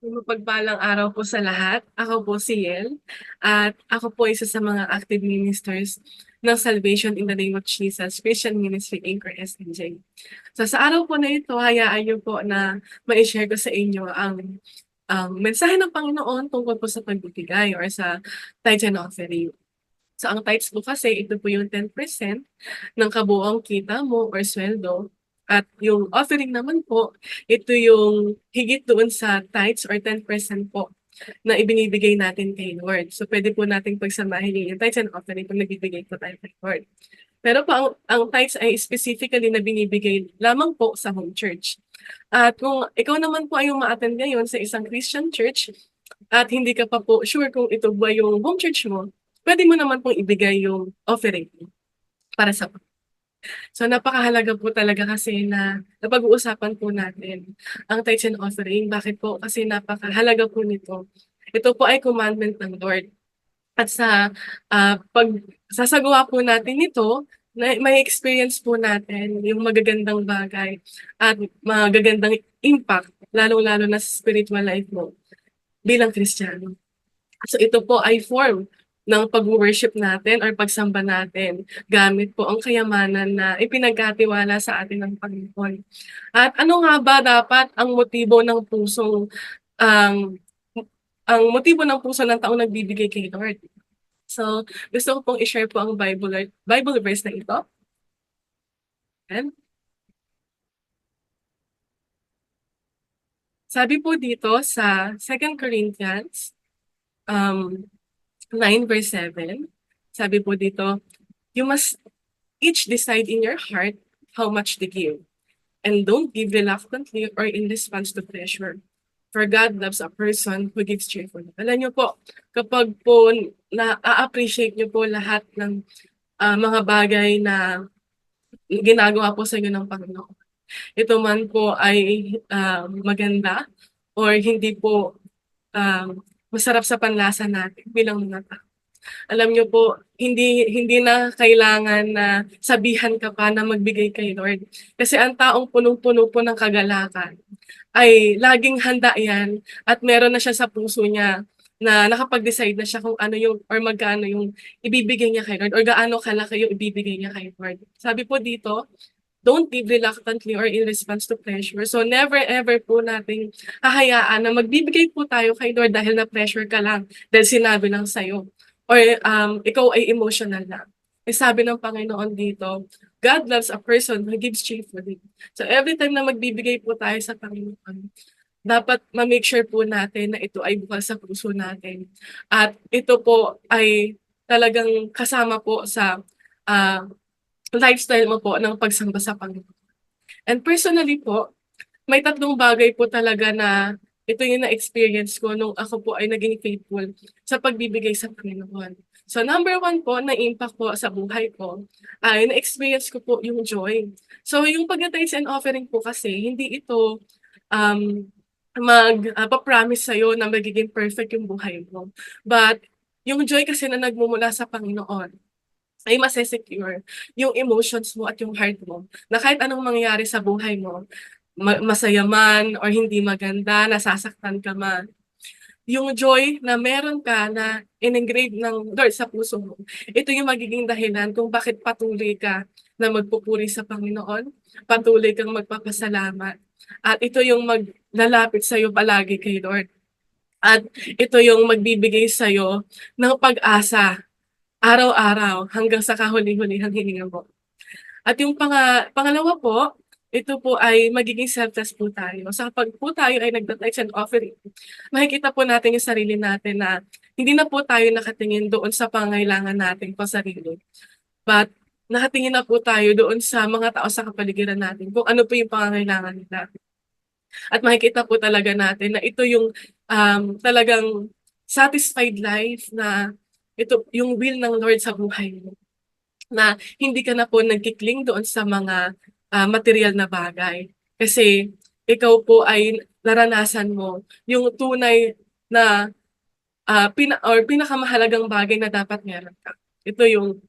Mapagpalang araw po sa lahat. Ako po si Yel at ako po isa sa mga active ministers ng Salvation in the Name of Jesus Christian Ministry Inc. or SNJ. So sa araw po na ito, hayaan niyo po na ma-share ko sa inyo ang ang mensahe ng Panginoon tungkol po sa pagbibigay or sa tithes and offering. So ang tithes po kasi ito po yung 10% ng kabuoang kita mo or sweldo at yung offering naman po, ito yung higit doon sa tithes or 10% po na ibinibigay natin kay Lord. So pwede po nating pagsamahin yung tithes and offering kung nagbibigay po tayo kay Lord. Pero po ang, ang tithes ay specifically na binibigay lamang po sa home church. At kung ikaw naman po ay uma-attend ngayon sa isang Christian church at hindi ka pa po sure kung ito ba yung home church mo, pwede mo naman pong ibigay yung offering para sa So napakahalaga po talaga kasi na napag-uusapan po natin ang tithes and offering. Bakit po? Kasi napakahalaga po nito. Ito po ay commandment ng Lord. At sa uh, pag sasagawa po natin ito, na may experience po natin yung magagandang bagay at magagandang impact, lalo-lalo na sa spiritual life mo bilang Kristiyano. So ito po ay form ng pag-worship natin or pagsamba natin gamit po ang kayamanan na ipinagkatiwala sa atin ng Panginoon. At ano nga ba dapat ang motibo ng pusong um, ang motibo ng puso ng taong nagbibigay kay Lord? So, gusto ko pong i-share po ang Bible, Bible verse na ito. And, sabi po dito sa 2 Corinthians um, 9 verse 7, sabi po dito, you must each decide in your heart how much to give. And don't give reluctantly or in response to pressure. For God loves a person who gives cheerfully. Alam niyo po, kapag po na-appreciate niyo po lahat ng uh, mga bagay na ginagawa po sa inyo ng Panginoon. Ito man po ay uh, maganda or hindi po um, masarap sa panlasa natin bilang mga tao. Alam niyo po, hindi hindi na kailangan na sabihan ka pa na magbigay kay Lord. Kasi ang taong punong-puno po ng kagalakan ay laging handa yan at meron na siya sa puso niya na nakapag-decide na siya kung ano yung or magkano yung ibibigay niya kay Lord or gaano kalaki yung ibibigay niya kay Lord. Sabi po dito, don't give reluctantly or in response to pressure. So never ever po nating hahayaan na magbibigay po tayo kay Lord dahil na pressure ka lang dahil sinabi lang sa'yo or um, ikaw ay emotional lang. Eh, sabi ng Panginoon dito, God loves a person who gives cheerfully. So every time na magbibigay po tayo sa Panginoon, dapat ma-make sure po natin na ito ay bukas sa puso natin. At ito po ay talagang kasama po sa uh, lifestyle mo po ng pagsamba sa Panginoon. And personally po, may tatlong bagay po talaga na ito yung na-experience ko nung ako po ay naging faithful sa pagbibigay sa Panginoon. So number one po, na-impact po sa buhay ko, ay na-experience ko po yung joy. So yung pag-tithes and offering po kasi, hindi ito um, mag-promise uh, sa'yo na magiging perfect yung buhay mo. But yung joy kasi na nagmumula sa Panginoon, ay masesecure yung emotions mo at yung heart mo na kahit anong mangyari sa buhay mo, masaya man or hindi maganda, nasasaktan ka man, yung joy na meron ka na in-engrave ng Lord sa puso mo, ito yung magiging dahilan kung bakit patuloy ka na magpupuri sa Panginoon, patuloy kang magpapasalamat. At ito yung maglalapit sa iyo palagi kay Lord. At ito yung magbibigay sa iyo ng pag-asa araw-araw hanggang sa kahuli-hulihang hininga mo. At yung pang pangalawa po, ito po ay magiging self-test po tayo. So kapag po tayo ay nagda-tithes and offering, makikita po natin yung sarili natin na hindi na po tayo nakatingin doon sa pangailangan natin po sarili. But nakatingin na po tayo doon sa mga tao sa kapaligiran natin kung ano po yung pangangailangan nila. At makikita po talaga natin na ito yung um, talagang satisfied life na ito yung will ng Lord sa buhay mo. Na hindi ka na po nagkikling doon sa mga uh, material na bagay. Kasi ikaw po ay naranasan mo yung tunay na uh, pina, or pinakamahalagang bagay na dapat meron ka. Ito yung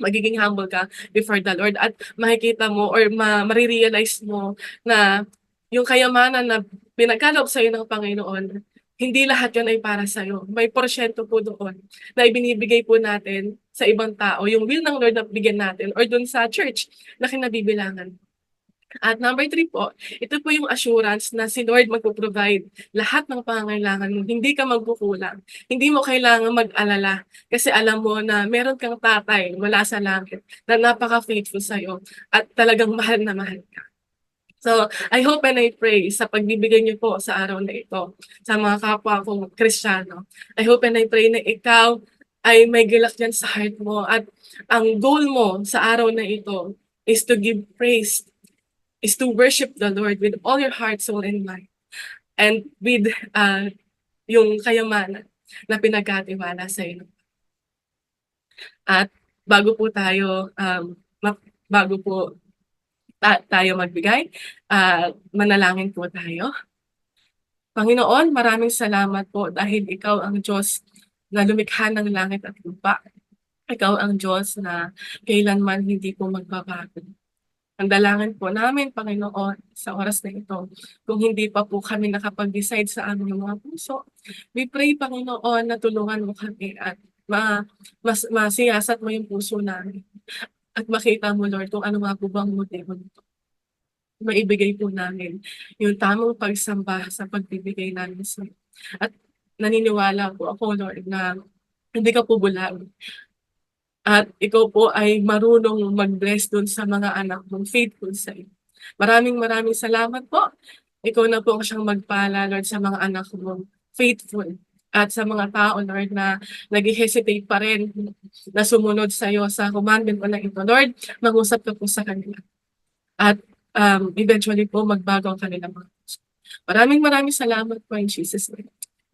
magiging humble ka before the Lord at makikita mo or ma marirealize mo na yung kayamanan na pinagkaloob sa iyo ng Panginoon hindi lahat yun ay para sa'yo. May porsyento po doon na ibinibigay po natin sa ibang tao, yung will ng Lord na bigyan natin or dun sa church na kinabibilangan. At number three po, ito po yung assurance na si Lord magpo-provide lahat ng pangangailangan mo. Hindi ka magkukulang. Hindi mo kailangan mag-alala kasi alam mo na meron kang tatay mula sa langit na napaka-faithful sa'yo at talagang mahal na mahal ka. So, I hope and I pray sa pagbibigay niyo po sa araw na ito sa mga kapwa kong Kristiyano. I hope and I pray na ikaw ay may galak dyan sa heart mo at ang goal mo sa araw na ito is to give praise, is to worship the Lord with all your heart, soul, and mind. And with uh, yung kayamanan na pinagkatiwala sa iyo. At bago po tayo, um, bago po ta- tayo magbigay, ah, manalangin po tayo. Panginoon, maraming salamat po dahil ikaw ang Diyos na lumikha ng langit at lupa. Ikaw ang Diyos na kailanman hindi po magbabago. Ang dalangin po namin, Panginoon, sa oras na ito, kung hindi pa po kami nakapag-decide sa aming mga puso, we pray, Panginoon, na tulungan mo kami at ma mas masiyasat mo yung puso namin. At makita mo, Lord, kung ano nga po bang motibo nito. Maibigay po namin yung tamang pagsamba sa pagbibigay namin sa iyo. At naniniwala po ako, Lord, na hindi ka po bulag. At ikaw po ay marunong mag-bless dun sa mga anak mong faithful sa iyo. Maraming maraming salamat po. Ikaw na po ang siyang magpala, Lord, sa mga anak mong faithful. At sa mga tao, Lord, na nag-hesitate pa rin na sumunod sa iyo sa commandment mo na ito. Lord, mag-usap ka po sa kanila. At um, eventually po magbago ang kanilang mga. Maraming maraming salamat po in Jesus' name.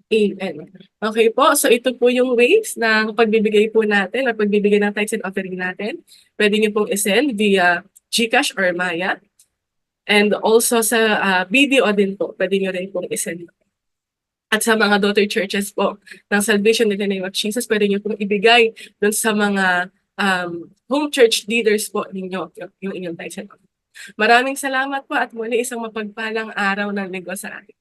Amen. Okay po, so ito po yung ways ng pagbibigay po natin or pagbibigay ng tithes and offering natin. Pwede niyo pong isend via GCash or Maya. And also sa ah, video din po, pwede niyo rin pong isend. At sa mga daughter churches po ng Salvation in the Name of Jesus, pwede niyo pong ibigay dun sa mga um, home church leaders po ninyo yung, inyong offering. Maraming salamat po at muli isang mapagpalang araw ng linggo sa atin.